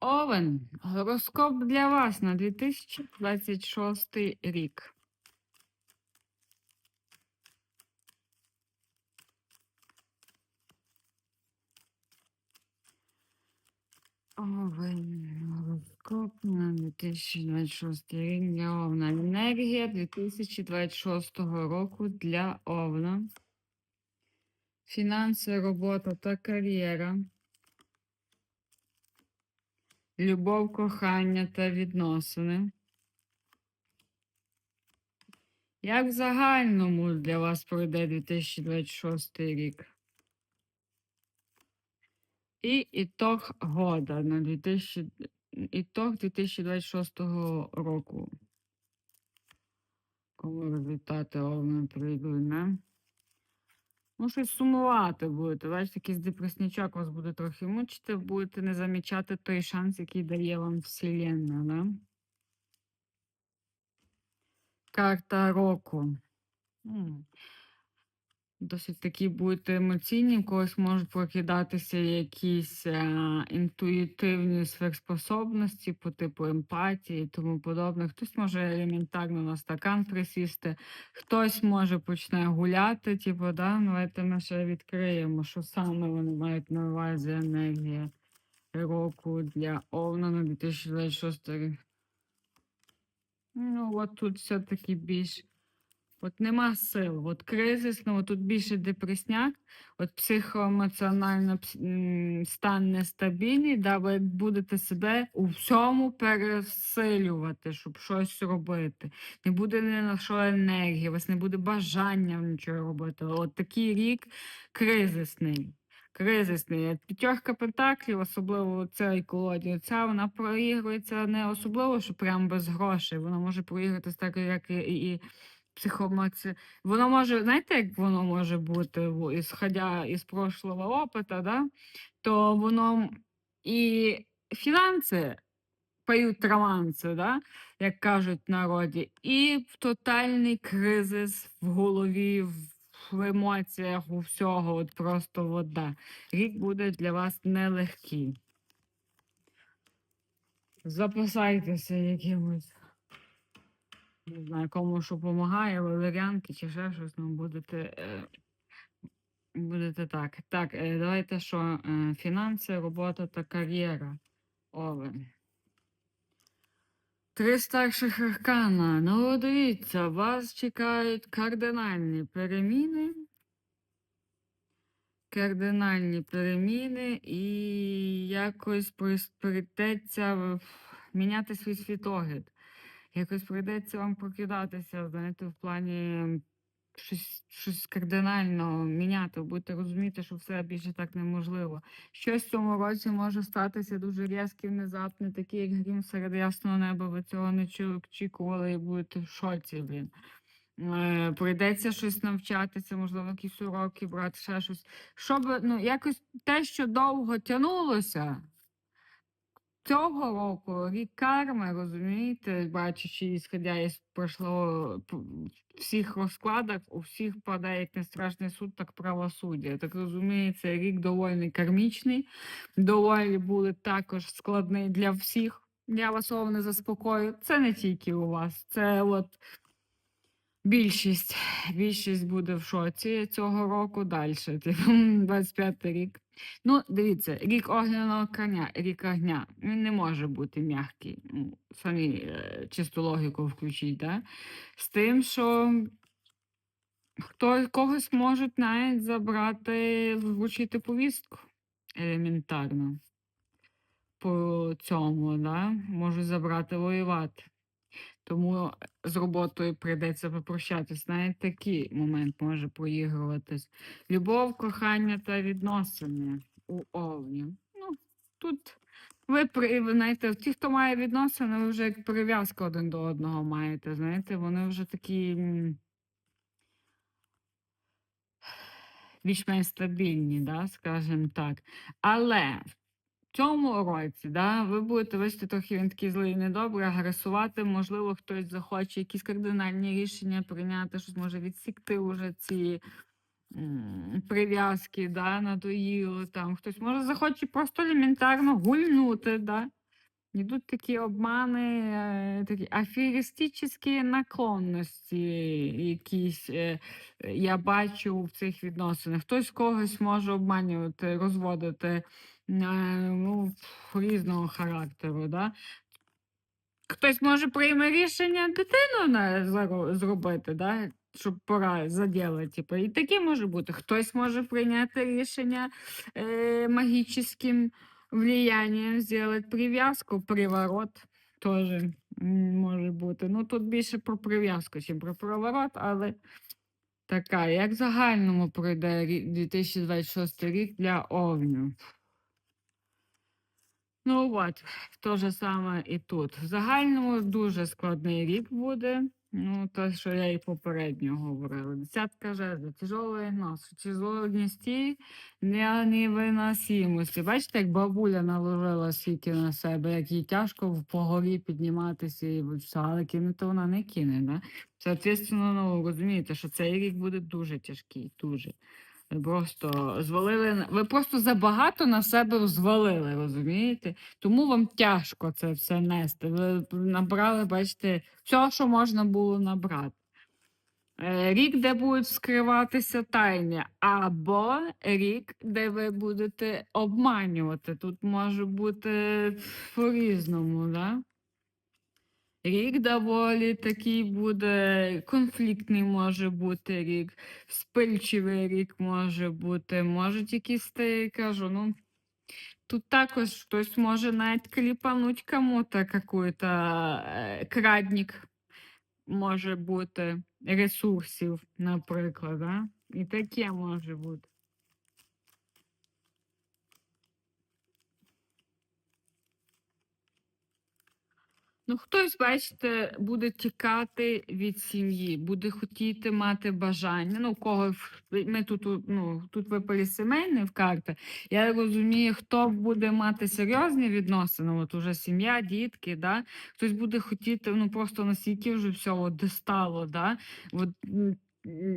Овен. Гороскоп для вас на 2026 рік. Овен. Гороскоп на 2026 рік для Овна. Енергія 2026 року для Овна. Фінанси, робота та кар'єра. Любов, кохання та відносини. Як в загальному для вас пройде 2026 рік? І ітог года на 2000... ітог 2026 року. Кому результати овна прийдуть, не? Ну, щось сумувати будете. Бачите, якийсь депреснячок вас буде трохи мучити, будете не замічати той шанс, який дає вам Вселенна, да? Карта року. Досить такі будете емоційні, в когось можуть прокидатися якісь е, інтуїтивні сверхспособності по типу емпатії і тому подобне. Хтось може елементарно на стакан присісти, хтось може почне гуляти, типу, да? давайте ми ще відкриємо, що саме вони мають на увазі енергія року для Овна на 2026 рік. Ну, от тут все-таки більш. От нема сил, от кризисно, от тут більше депресняк, от психоемоціонально стан нестабільний, да, ви будете себе у всьому пересилювати, щоб щось робити. Не буде ні на що енергії, у вас не буде бажання нічого робити. От такий рік кризисний. Кризисний. П'ятерка пентаклів, особливо цей колоді, ця вона проігрується не особливо, що прям без грошей. Вона може проігруватися так, як і, і, і психомоці. Воно може, знаєте, як воно може бути, ісходя із прошлого опиту, да? то воно і фінанси поють траванці, да? як кажуть в народі, і тотальний кризис в голові, в, емоціях, у всього, от просто вода. Рік буде для вас нелегкий. Запасайтеся якимось. Не знаю, кому що допомагає, валеріанки чи ще щось, ну будете, е, будете так. Так, е, давайте що? Е, фінанси, робота та кар'єра. Овен. Три старших аркана. Ну, дивіться, вас чекають кардинальні переміни. Кардинальні переміни і якось прийдеться міняти свій світогляд. Якось прийдеться вам прокидатися, знаєте, в плані щось, щось кардинально міняти. Будете розуміти, що все більше так неможливо. Щось в цьому році може статися дуже різке, внезапне, таке, як грім серед ясного неба. Ви цього не очікували і будете в шоці, блін. Е, Прийдеться щось навчатися, можливо, якісь уроки брати, ще щось. Щоб ну, якось те, що довго тягнулося, цього року рік карми, розумієте, бачачи, ісходя із прошлого всіх розкладах, у всіх падає як не страшний суд, так правосуддя. Так розуміється, рік доволі кармічний, доволі буде також складний для всіх. Я вас не заспокою. Це не тільки у вас, це от. Більшість, більшість буде в шоці цього року далі. 25 рік. Ну, дивіться, рік огняного коня, рік огня. Він не може бути м'який. Ну, самі е, чисту логіку включіть, да? З тим, що хто когось можуть навіть забрати, вручити повістку елементарно. По цьому, да? можуть забрати воювати. Тому з роботою прийдеться попрощатись. Навіть такий момент може проігруватись. Любов, кохання та відносини у Овні. Ну, тут ви, знаєте, ті, хто має відносини, ви вже як прив'язку один до одного маєте. Знаєте, вони вже такі більш-менш стабільні, да, скажімо так. Але цьому році, да, ви будете вести трохи він такий злий і недобрий, агресувати, можливо, хтось захоче якісь кардинальні рішення прийняти, щось може відсікти уже ці прив'язки, да, надоїло там. Хтось може захоче просто елементарно гульнути, да. Йдуть такі обмани, е, такі аферистичні наклонності якісь е, я бачу в цих відносинах. Хтось когось може обманювати, розводити ну, різного характеру. Да? Хтось може прийме рішення дитину зробити, да? щоб пора заділа. Типу. І таке може бути. Хтось може прийняти рішення е, магічним влиянням, зробити прив'язку, приворот теж може бути. Ну тут більше про прив'язку, ніж про приворот, але така, як загальному пройде 2026 рік для овнів. Ну от, то же саме і тут. В загальному дуже складний рік буде. Ну, те, що я і попередньо говорила. Десятка жезлів, тяжелий нос, тяжелості, невиносимості. Бачите, як бабуля наложила стільки на себе, як їй тяжко в погорі підніматися і але кинути вона не кине. Да? Соответственно, ну, розумієте, що цей рік буде дуже тяжкий, дуже. Просто звалили, ви просто забагато на себе звалили, розумієте? Тому вам тяжко це все нести. Ви набрали, бачите, все, що можна було набрати. Е, Рік, де будуть скриватися тайні, або рік, де ви будете обманювати. Тут може бути по-різному, да? Рік доволі такий буде конфліктний може бути рік, спильчивий рік може бути, можуть якісь ти кажу, ну. Тут також хтось може навіть кліпануть кому-то какой-то е, крадник може бути ресурсів, наприклад, да? І таке може бути. Ну, хтось, бачите, буде тікати від сім'ї, буде хотіти мати бажання. Ну, кого ми тут, ну, тут випали сімейні в карти. Я розумію, хто буде мати серйозні відносини, от уже сім'я, дітки, да? хтось буде хотіти, ну просто настільки вже всього от достало, да? От,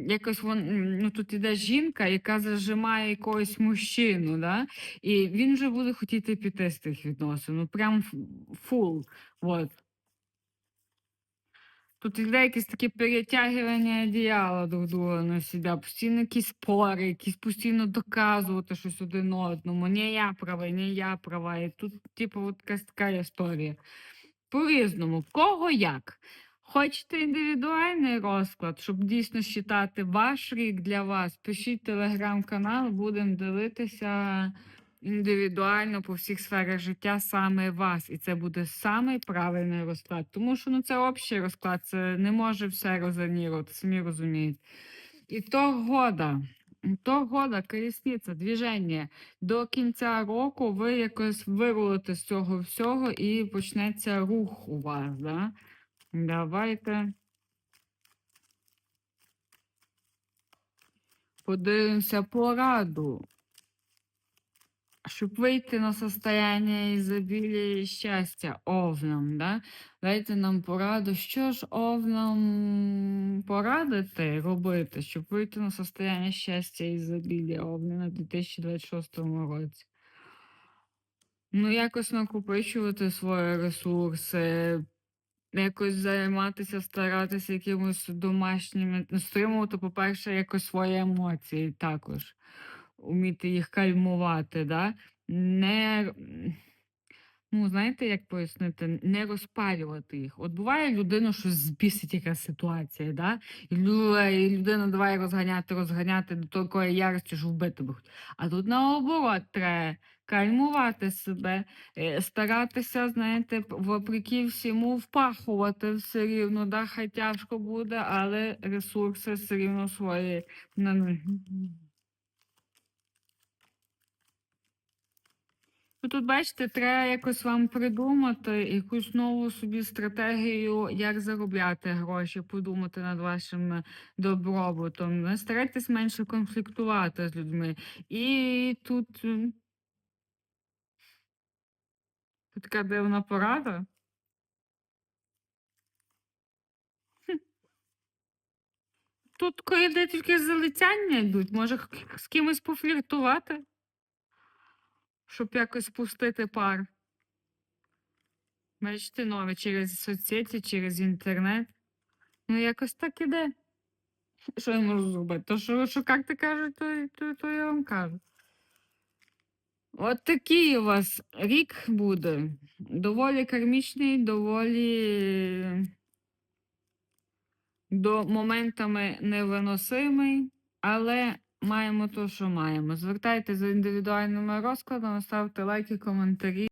якось вон, ну, тут іде жінка, яка зажимає якогось мужчину, да? і він вже буде хотіти піти з тих відносин. Ну, прям фул. От. Тут іде якесь таке перетягування одіяла друг друга на себе, постійно якісь спори, якісь постійно доказувати щось один одному. Не я права, не я права. І тут, типу, от така історія. По-різному, в кого як. Хочете індивідуальний розклад, щоб дійсно считати ваш рік для вас, пишіть телеграм-канал, будемо дивитися індивідуально по всіх сферах життя саме вас. І це буде самий правильний розклад. Тому що ну, це общий розклад, це не може все розонірувати, самі розумієте. І то года. То года, колісниця, движення. До кінця року ви якось вирулите з цього всього і почнеться рух у вас. Да? Давайте. Подивимося пораду. Щоб вийти на состояние ізобілія і щастя овнам, да? Дайте нам пораду, що ж овнам порадити робити, щоб вийти на состояние щастя і ізобілія овна на 2026 році. Ну, якось накопичувати свої ресурси, якось займатися, старатися якимось домашніми, ну, стримувати, по-перше, якось свої емоції також. Уміти їх кальмувати, да? Не, ну, знаєте, як пояснити, не розпалювати їх. От буває людину, що збісить якась ситуація, да? і, лю- і людина давай розганяти, розганяти до такої ярості, що вбити би. А тут наоборот треба кальмувати себе, е, старатися, знаєте, вопреки всьому впахувати все рівно, да? хай тяжко буде, але ресурси все рівно свої. на- Тут, бачите, треба якось вам придумати якусь нову собі стратегію, як заробляти гроші, подумати над вашим добробутом. Старайтесь менше конфліктувати з людьми. І тут, тут така дивна порада. Тут коли тільки залицяння йдуть, може з кимось пофліртувати, щоб якось пустити пар. Бачите, нове через соцсеті, через інтернет. Ну, якось так іде. Що я можу зробити? То, що, що карти кажуть, то, то, то я вам кажу. От такий у вас рік буде. Доволі кармічний, доволі до моментами невиносимий, але маємо то, що маємо. Звертайтеся за індивідуальними розкладами, ставте лайки, коментарі.